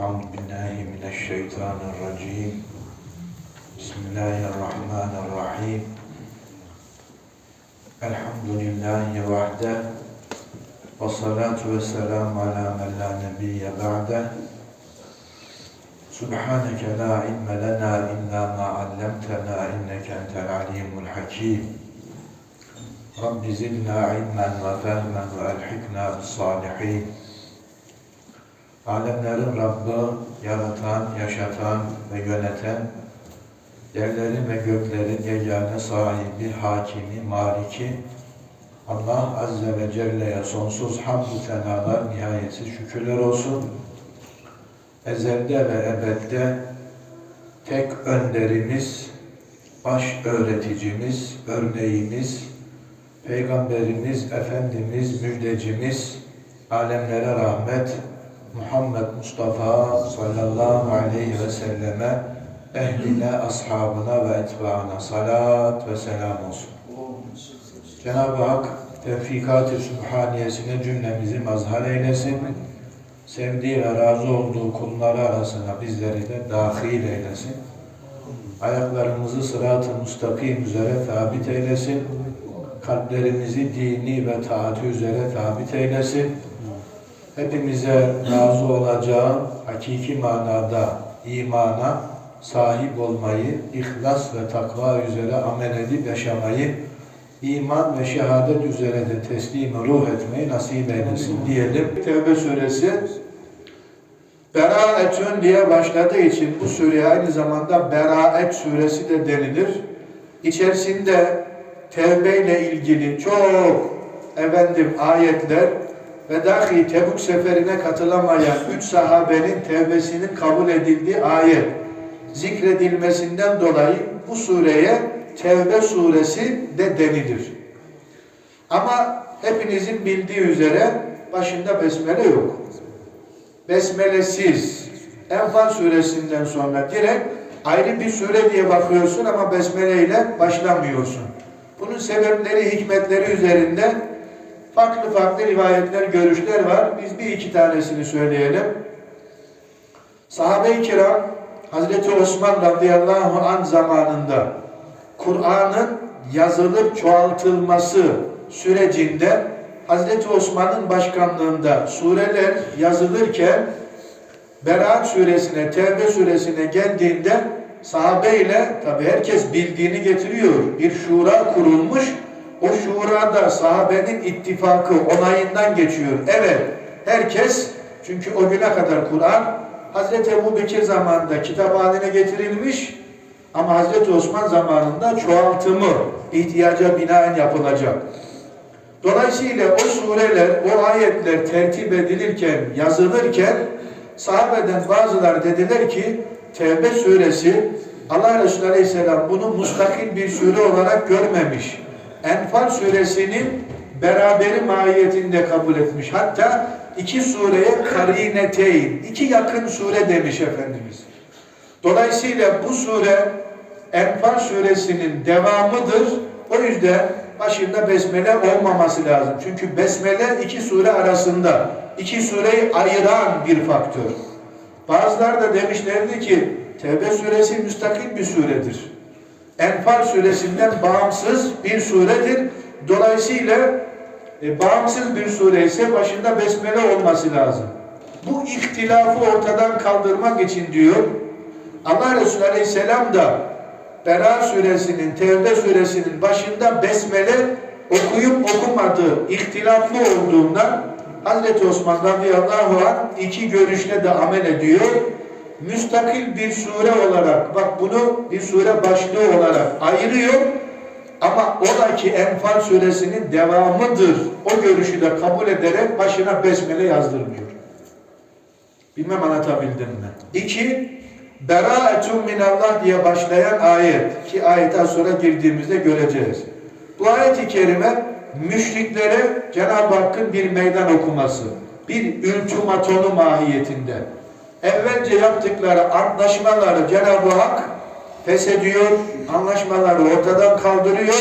أعوذ بالله من الشيطان الرجيم بسم الله الرحمن الرحيم الحمد لله وحده والصلاة والسلام على من لا نبي بعده سبحانك لا علم لنا إلا ما علمتنا إنك أنت العليم الحكيم رب زدنا علما وفهما وألحقنا بالصالحين Alemlerin Rabbi, yaratan, yaşatan ve yöneten, yerlerin ve göklerin yegane sahibi, hakimi, maliki, Allah Azze ve Celle'ye sonsuz hamdü senalar, nihayetsiz şükürler olsun. Ezelde ve ebedde tek önderimiz, baş öğreticimiz, örneğimiz, Peygamberimiz, Efendimiz, müjdecimiz, alemlere rahmet, Muhammed Mustafa sallallahu aleyhi ve selleme, ehline, ashabına ve etbaına salat ve selam olsun. Cenab-ı Hak tevfikat-ı sübhaniyesine cümlemizi mazhar eylesin. Sevdiği ve razı olduğu kulları arasına bizleri de dahil eylesin. Ayaklarımızı sırat-ı müstakim üzere sabit eylesin. Kalplerimizi dini ve taati üzere sabit eylesin hepimize razı olacağı hakiki manada imana sahip olmayı, ihlas ve takva üzere amel edip yaşamayı, iman ve şehadet üzere de teslim ruh etmeyi nasip eylesin diyelim. Tevbe suresi Beraetün diye başladığı için bu sureye aynı zamanda Beraet suresi de denilir. İçerisinde tevbe ile ilgili çok efendim ayetler ve dahi Tebuk seferine katılamayan üç sahabenin tevbesinin kabul edildiği ayet zikredilmesinden dolayı bu sureye Tevbe suresi de denilir. Ama hepinizin bildiği üzere başında besmele yok. Besmelesiz Enfal suresinden sonra direkt ayrı bir sure diye bakıyorsun ama besmele ile başlamıyorsun. Bunun sebepleri, hikmetleri üzerinde farklı farklı rivayetler, görüşler var. Biz bir iki tanesini söyleyelim. Sahabe-i kiram Hazreti Osman radıyallahu an zamanında Kur'an'ın yazılıp çoğaltılması sürecinde Hazreti Osman'ın başkanlığında sureler yazılırken Berat suresine, Tevbe suresine geldiğinde sahabe ile tabi herkes bildiğini getiriyor. Bir şura kurulmuş o şurada sahabenin ittifakı onayından geçiyor. Evet, herkes çünkü o güne kadar Kur'an Hazreti Ebu Bekir zamanında kitap haline getirilmiş ama Hazreti Osman zamanında çoğaltımı ihtiyaca binaen yapılacak. Dolayısıyla o sureler, o ayetler tertip edilirken, yazılırken sahabeden bazıları dediler ki Tevbe suresi Allah Resulü Aleyhisselam bunu mustakil bir sure olarak görmemiş. Enfal suresinin beraberi mahiyetinde kabul etmiş. Hatta iki sureye karineteyn, iki yakın sure demiş Efendimiz. Dolayısıyla bu sure Enfal suresinin devamıdır. O yüzden başında besmele olmaması lazım. Çünkü besmele iki sure arasında, iki sureyi ayıran bir faktör. Bazılar da demişlerdi ki Tevbe suresi müstakil bir suredir. Enfal suresinden bağımsız bir suredir. Dolayısıyla e, bağımsız bir sure ise başında besmele olması lazım. Bu ihtilafı ortadan kaldırmak için diyor Allah Resulü Aleyhisselam da Bera suresinin, Tevbe suresinin başında besmele okuyup okumadığı ihtilaflı olduğundan Hazreti Osman radıyallahu anh iki görüşle de amel ediyor müstakil bir sure olarak, bak bunu bir sure başlığı olarak ayırıyor ama o da ki Enfal suresinin devamıdır. O görüşü de kabul ederek başına besmele yazdırmıyor. Bilmem anlatabildim mi? İki, Beraetun minallah diye başlayan ayet ki ayetten sonra girdiğimizde göreceğiz. Bu ayet-i kerime müşriklere Cenab-ı Hakk'ın bir meydan okuması, bir ultimatonu mahiyetinde evvelce yaptıkları anlaşmaları Cenab-ı Hak feshediyor, anlaşmaları ortadan kaldırıyor,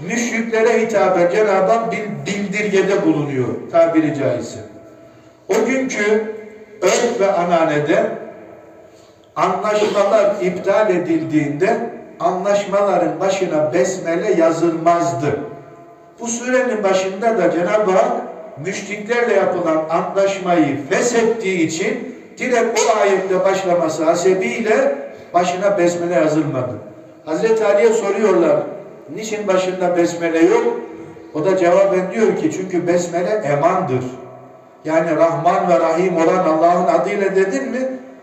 müşriklere hitaben Cenab-ı Hak bir bildirgede bulunuyor tabiri caizse. O günkü örf ve ananede anlaşmalar iptal edildiğinde anlaşmaların başına besmele yazılmazdı. Bu surenin başında da Cenab-ı Hak müşriklerle yapılan anlaşmayı feshettiği için direkt o ayette başlaması hasebiyle başına besmele yazılmadı. Hazreti Ali'ye soruyorlar, niçin başında besmele yok? O da cevaben diyor ki çünkü besmele emandır. Yani Rahman ve Rahim olan Allah'ın adıyla dedin mi?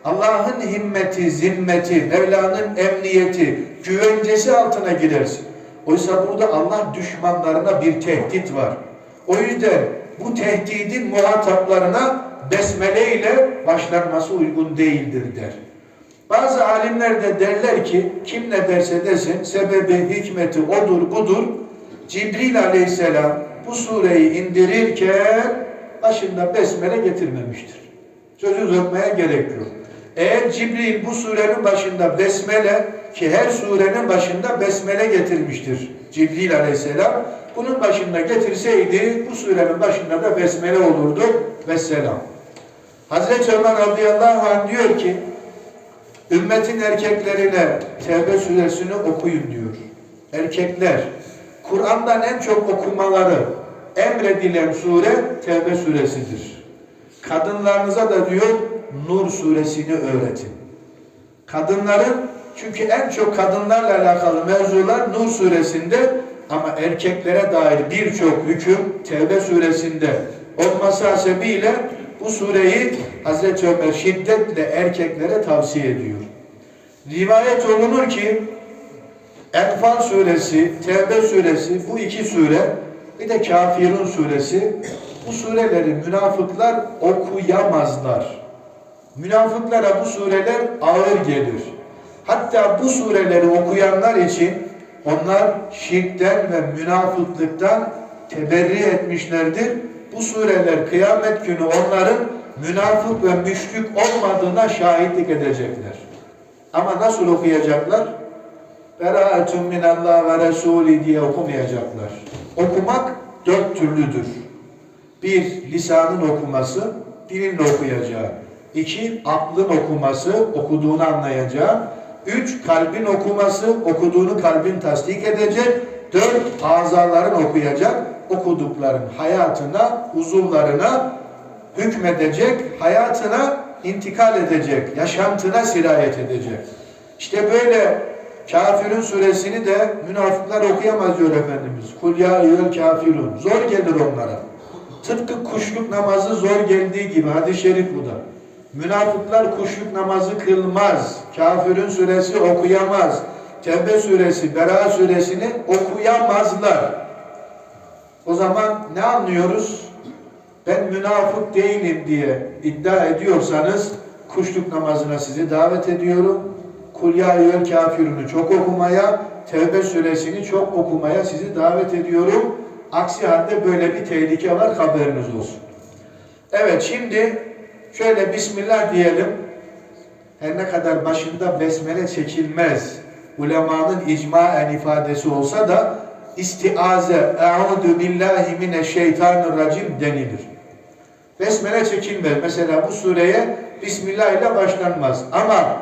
Allah'ın himmeti, zimmeti, Mevla'nın emniyeti, güvencesi altına girersin. Oysa burada Allah düşmanlarına bir tehdit var. O yüzden bu tehdidin muhataplarına besmele ile başlanması uygun değildir der. Bazı alimler de derler ki kim ne derse desin sebebi, hikmeti odur budur. Cibril aleyhisselam bu sureyi indirirken başında besmele getirmemiştir. Sözü uzatmaya gerek yok. Eğer Cibril bu surenin başında besmele ki her surenin başında besmele getirmiştir Cibril aleyhisselam. Bunun başında getirseydi bu surenin başında da besmele olurdu. Vesselam. Hazreti Ömer radıyallahu anh diyor ki ümmetin erkeklerine Tevbe suresini okuyun diyor. Erkekler Kur'an'dan en çok okumaları emredilen sure Tevbe suresidir. Kadınlarınıza da diyor Nur suresini öğretin. Kadınların çünkü en çok kadınlarla alakalı mevzular Nur suresinde ama erkeklere dair birçok hüküm Tevbe suresinde olması hasebiyle bu sureyi Hazreti Ömer şiddetle erkeklere tavsiye ediyor. Rivayet olunur ki Enfal suresi, Tevbe suresi bu iki sure bir de Kafirun suresi bu sureleri münafıklar okuyamazlar. Münafıklara bu sureler ağır gelir. Hatta bu sureleri okuyanlar için onlar şirkten ve münafıklıktan teberri etmişlerdir. Bu sureler kıyamet günü onların münafık ve müşrik olmadığına şahitlik edecekler. Ama nasıl okuyacaklar? Beraatun minallah ve Resulü diye okumayacaklar. Okumak dört türlüdür. Bir, lisanın okuması, dilinle okuyacağı. İki, aklın okuması, okuduğunu anlayacağı. Üç, kalbin okuması, okuduğunu kalbin tasdik edecek. Dört, azaların okuyacak, okudukların hayatına, uzuvlarına hükmedecek, hayatına intikal edecek, yaşantına sirayet edecek. İşte böyle Kafirun suresini de münafıklar okuyamaz diyor Efendimiz. Kul ya eyyüel kafirun. Zor gelir onlara. Tıpkı kuşluk namazı zor geldiği gibi. Hadis-i şerif bu da. Münafıklar kuşluk namazı kılmaz. Kafirun suresi okuyamaz. Tevbe suresi, Bera suresini okuyamazlar. O zaman ne anlıyoruz? Ben münafık değilim diye iddia ediyorsanız kuşluk namazına sizi davet ediyorum. Kul ya kafirunu çok okumaya, Tevbe suresini çok okumaya sizi davet ediyorum. Aksi halde böyle bir tehlike var haberiniz olsun. Evet şimdi şöyle Bismillah diyelim. Her ne kadar başında besmele çekilmez. Ulemanın icmaen ifadesi olsa da istiaze, e'udu billahi mineşşeytanirracim denilir. Besmele çekilmez. Mesela bu sureye Bismillah ile başlanmaz. Ama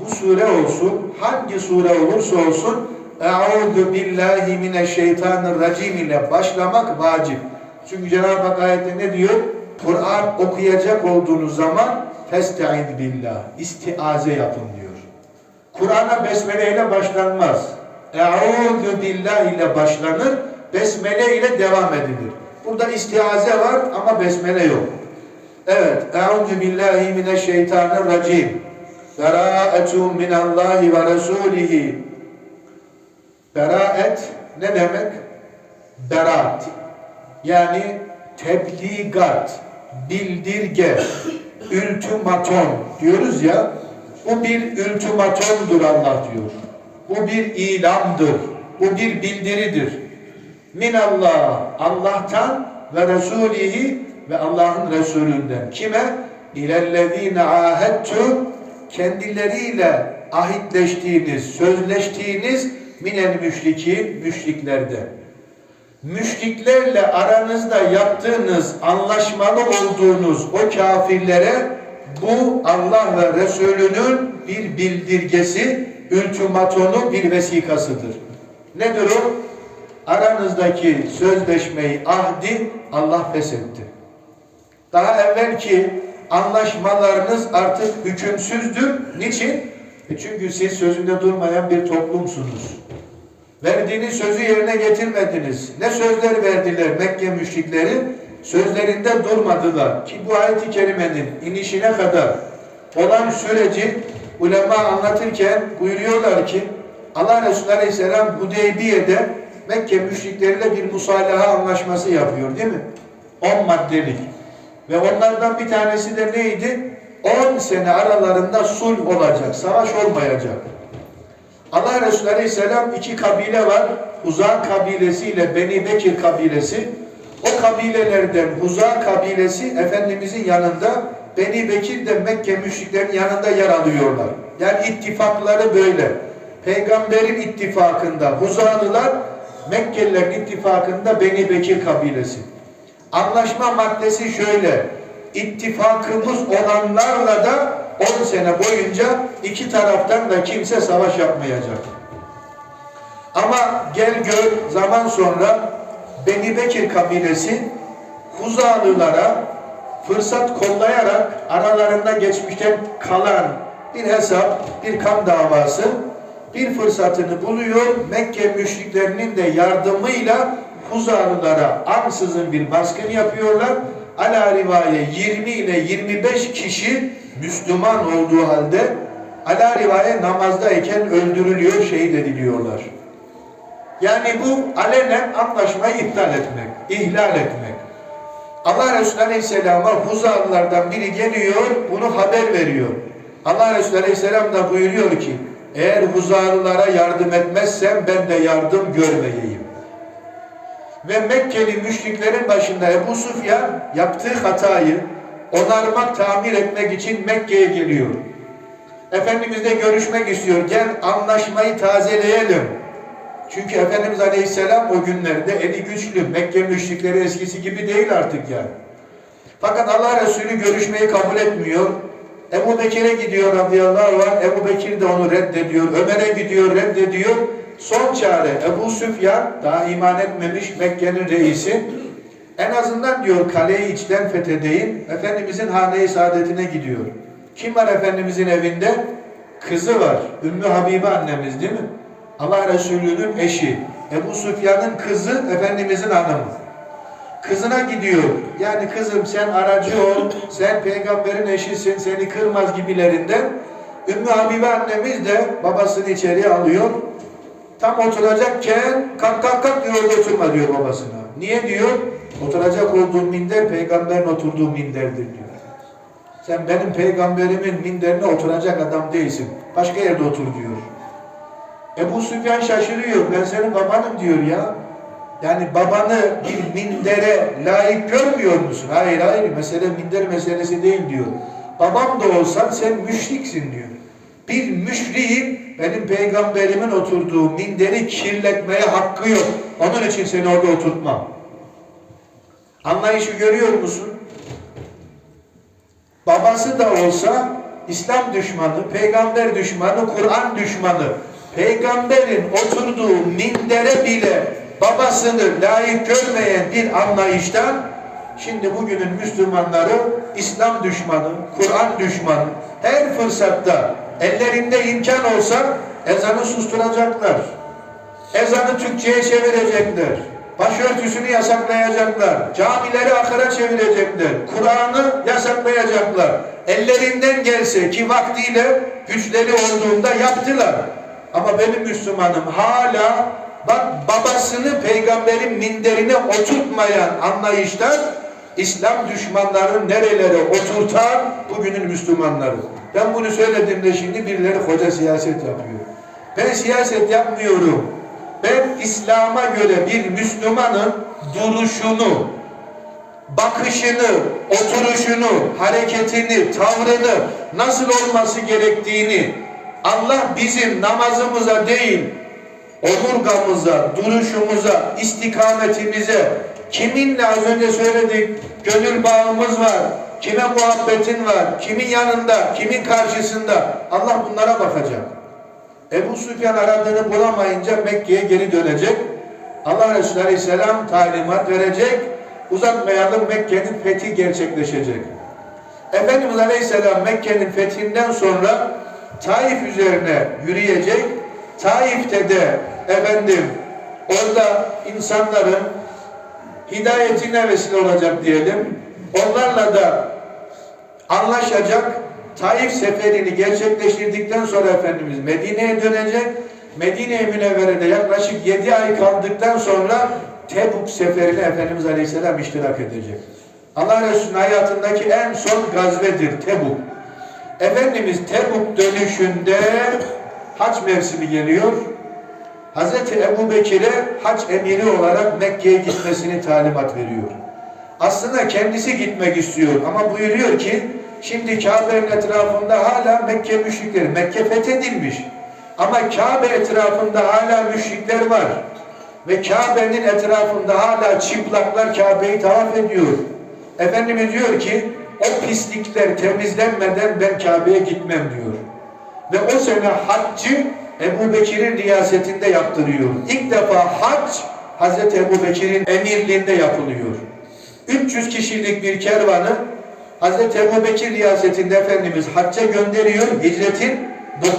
bu sure olsun, hangi sure olursa olsun Eûzu billahi mineşşeytanirracim ile başlamak vacip. Çünkü Cenab-ı Hak ayette ne diyor? Kur'an okuyacak olduğunuz zaman festa'id billah. İstiaze yapın diyor. Kur'an'a besmele ile başlanmaz. Eûzu billah ile başlanır, besmele ile devam edilir. Burada istiaze var ama besmele yok. Evet. Eûzu billahi mineşşeytanirracim. Beraetun minallahi ve resulihi. Beraet ne demek? Berat. Yani tebligat, bildirge, ultimaton diyoruz ya. Bu bir ultimatondur Allah diyor. Bu bir ilamdır. Bu bir bildiridir. Minallah, Allah'tan ve Resulihi ve Allah'ın Resulünden. Kime? İlellezine ahedtum kendileriyle ahitleştiğiniz, sözleştiğiniz minel müşrikin, müşriklerde. Müşriklerle aranızda yaptığınız, anlaşmalı olduğunuz o kafirlere bu Allah ve Resulünün bir bildirgesi, ultimatonu, bir vesikasıdır. Nedir o? Aranızdaki sözleşmeyi, ahdi Allah feshetti. Daha evvelki anlaşmalarınız artık hükümsüzdür. Niçin? E çünkü siz sözünde durmayan bir toplumsunuz. Verdiğiniz sözü yerine getirmediniz. Ne sözler verdiler Mekke müşrikleri? Sözlerinde durmadılar. Ki bu ayet-i kerimenin inişine kadar olan süreci ulema anlatırken buyuruyorlar ki Allah Resulü Aleyhisselam Hudeybiye'de Mekke müşrikleriyle bir musalaha anlaşması yapıyor değil mi? 10 maddelik. Ve onlardan bir tanesi de neydi? 10 sene aralarında sulh olacak, savaş olmayacak. Allah Resulü Aleyhisselam iki kabile var. Huza kabilesi ile Beni Bekir kabilesi. O kabilelerden Huza kabilesi Efendimizin yanında Beni Bekir de Mekke müşriklerin yanında yer alıyorlar. Yani ittifakları böyle. Peygamberin ittifakında Huzalılar, Mekkelilerin ittifakında Beni Bekir kabilesi. Anlaşma maddesi şöyle. İttifakımız olanlarla da 10 sene boyunca iki taraftan da kimse savaş yapmayacak. Ama gel gör zaman sonra Beni Bekir kabilesi Huzalılara fırsat kollayarak aralarında geçmişten kalan bir hesap, bir kan davası bir fırsatını buluyor. Mekke müşriklerinin de yardımıyla Huzalılara ansızın bir baskın yapıyorlar. Ala rivaye 20 ile 25 kişi Müslüman olduğu halde ala rivaye namazdayken öldürülüyor, şehit ediliyorlar. Yani bu alenen anlaşmayı iptal etmek, ihlal etmek. Allah Resulü Aleyhisselam'a Huzalılardan biri geliyor, bunu haber veriyor. Allah Resulü Aleyhisselam da buyuruyor ki, eğer Huzalılara yardım etmezsem ben de yardım görmeyeyim. Ve Mekkeli müşriklerin başında Ebu Sufyan yaptığı hatayı onarmak, tamir etmek için Mekke'ye geliyor. Efendimizle görüşmek istiyor. Gel anlaşmayı tazeleyelim. Çünkü Efendimiz Aleyhisselam o günlerde eli güçlü. Mekke müşrikleri eskisi gibi değil artık yani. Fakat Allah Resulü görüşmeyi kabul etmiyor. Ebu Bekir'e gidiyor radıyallahu anh. Ebu Bekir de onu reddediyor. Ömer'e gidiyor reddediyor. Son çare Ebu Süfyan daha iman etmemiş Mekke'nin reisi. En azından diyor kaleyi içten fethedeyim. Efendimizin hane-i saadetine gidiyor. Kim var Efendimizin evinde? Kızı var. Ümmü Habibe annemiz değil mi? Allah Resulü'nün eşi. Ebu Süfyan'ın kızı Efendimizin hanımı. Kızına gidiyor. Yani kızım sen aracı ol, sen peygamberin eşisin, seni kırmaz gibilerinden. Ümmü Habibe annemiz de babasını içeriye alıyor. Tam oturacakken kalk kalk kalk diyor oturma diyor babasına. Niye diyor? Oturacak olduğun minder peygamberin oturduğu minderdir diyor. Sen benim peygamberimin minderine oturacak adam değilsin. Başka yerde otur diyor. Ebu Süfyan şaşırıyor. Ben senin babanım diyor ya. Yani babanı bir mindere layık görmüyor musun? Hayır hayır mesele minder meselesi değil diyor. Babam da olsan sen müşriksin diyor. Bir müşriğin benim peygamberimin oturduğu minderi kirletmeye hakkı yok. Onun için seni orada oturtmam. Anlayışı görüyor musun? Babası da olsa İslam düşmanı, peygamber düşmanı, Kur'an düşmanı. Peygamberin oturduğu mindere bile babasını layık görmeyen bir anlayıştan şimdi bugünün Müslümanları İslam düşmanı, Kur'an düşmanı her fırsatta ellerinde imkan olsa ezanı susturacaklar. Ezanı Türkçe'ye çevirecekler. Başörtüsünü yasaklayacaklar. Camileri akara çevirecekler. Kur'an'ı yasaklayacaklar. Ellerinden gelse ki vaktiyle güçleri olduğunda yaptılar. Ama benim Müslümanım hala bak babasını peygamberin minderine oturtmayan anlayıştan İslam düşmanlarını nerelere oturtan bugünün Müslümanları. Ben bunu söylediğimde şimdi birileri hoca siyaset yapıyor. Ben siyaset yapmıyorum. Ben İslam'a göre bir Müslümanın duruşunu, bakışını, oturuşunu, hareketini, tavrını nasıl olması gerektiğini Allah bizim namazımıza değil, omurgamıza, duruşumuza, istikametimize, kiminle az önce söyledik, gönül bağımız var, kime muhabbetin var, kimin yanında, kimin karşısında Allah bunlara bakacak. Ebu Süfyan aradığını bulamayınca Mekke'ye geri dönecek. Allah Resulü Aleyhisselam talimat verecek. Uzatmayalım Mekke'nin fethi gerçekleşecek. Efendimiz Aleyhisselam Mekke'nin fethinden sonra Taif üzerine yürüyecek. Taif'te de efendim orada insanların hidayetine vesile olacak diyelim. Onlarla da anlaşacak. Taif seferini gerçekleştirdikten sonra Efendimiz Medine'ye dönecek. Medine-i Münevvere'de yaklaşık 7 ay kaldıktan sonra Tebuk seferine Efendimiz Aleyhisselam iştirak edecek. Allah Resulü'nün hayatındaki en son gazvedir Tebuk. Efendimiz Tebuk dönüşünde hac mevsimi geliyor. Hazreti Ebu Bekir'e hac emiri olarak Mekke'ye gitmesini talimat veriyor. Aslında kendisi gitmek istiyor ama buyuruyor ki şimdi Kabe'nin etrafında hala Mekke müşrikleri, Mekke fethedilmiş. Ama Kabe etrafında hala müşrikler var. Ve Kabe'nin etrafında hala çıplaklar Kabe'yi tavaf ediyor. Efendimiz diyor ki o pislikler temizlenmeden ben Kabe'ye gitmem diyor. Ve o sene haccı Ebu Bekir'in riyasetinde yaptırıyor. İlk defa hac Hazreti Ebu Bekir'in emirliğinde yapılıyor. 300 kişilik bir kervanı Hazreti Ebu Bekir riyasetinde Efendimiz hacca gönderiyor hicretin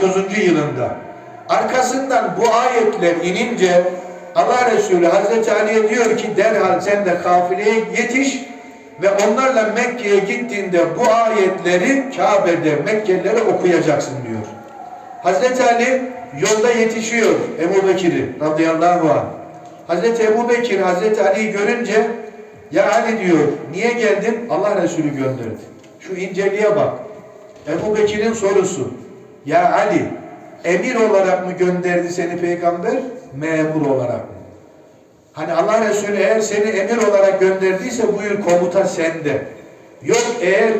9. yılında. Arkasından bu ayetler inince Allah Resulü Hazreti Ali'ye diyor ki derhal sen de kafileye yetiş ve onlarla Mekke'ye gittiğinde bu ayetleri Kabe'de Mekkelilere okuyacaksın diyor. Hazreti Ali yolda yetişiyor Ebu Bekir'i radıyallahu anh. Hazreti Ebu Bekir Hazreti Ali'yi görünce ya Ali diyor niye geldin? Allah Resulü gönderdi. Şu inceliğe bak. Ebu Bekir'in sorusu. Ya Ali emir olarak mı gönderdi seni peygamber? Memur olarak mı? Hani Allah Resulü eğer seni emir olarak gönderdiyse buyur komuta sende. Yok eğer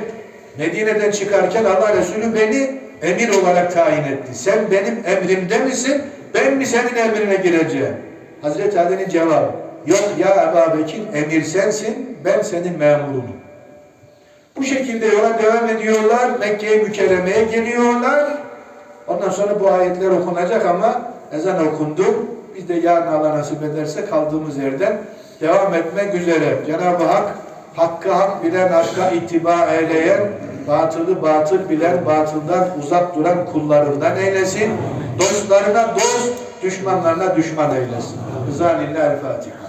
Medine'den çıkarken Allah Resulü beni emir olarak tayin etti. Sen benim emrimde misin? Ben mi senin emrine gireceğim? Hazreti Ali'nin cevabı. Yok ya Ebu Bekir emir sensin, ben senin memurunum. Bu şekilde yola devam ediyorlar. Mekke'ye mükerremeye geliyorlar. Ondan sonra bu ayetler okunacak ama ezan okundu. Biz de yarın Allah nasip ederse kaldığımız yerden devam etmek üzere. Cenab-ı Hak hakkı hak bilen, hakka ittiba eyleyen, batılı batıl bilen, batıldan uzak duran kullarından eylesin. Dostlarına dost, düşmanlarına düşman eylesin. Rıza lillahi Fatiha.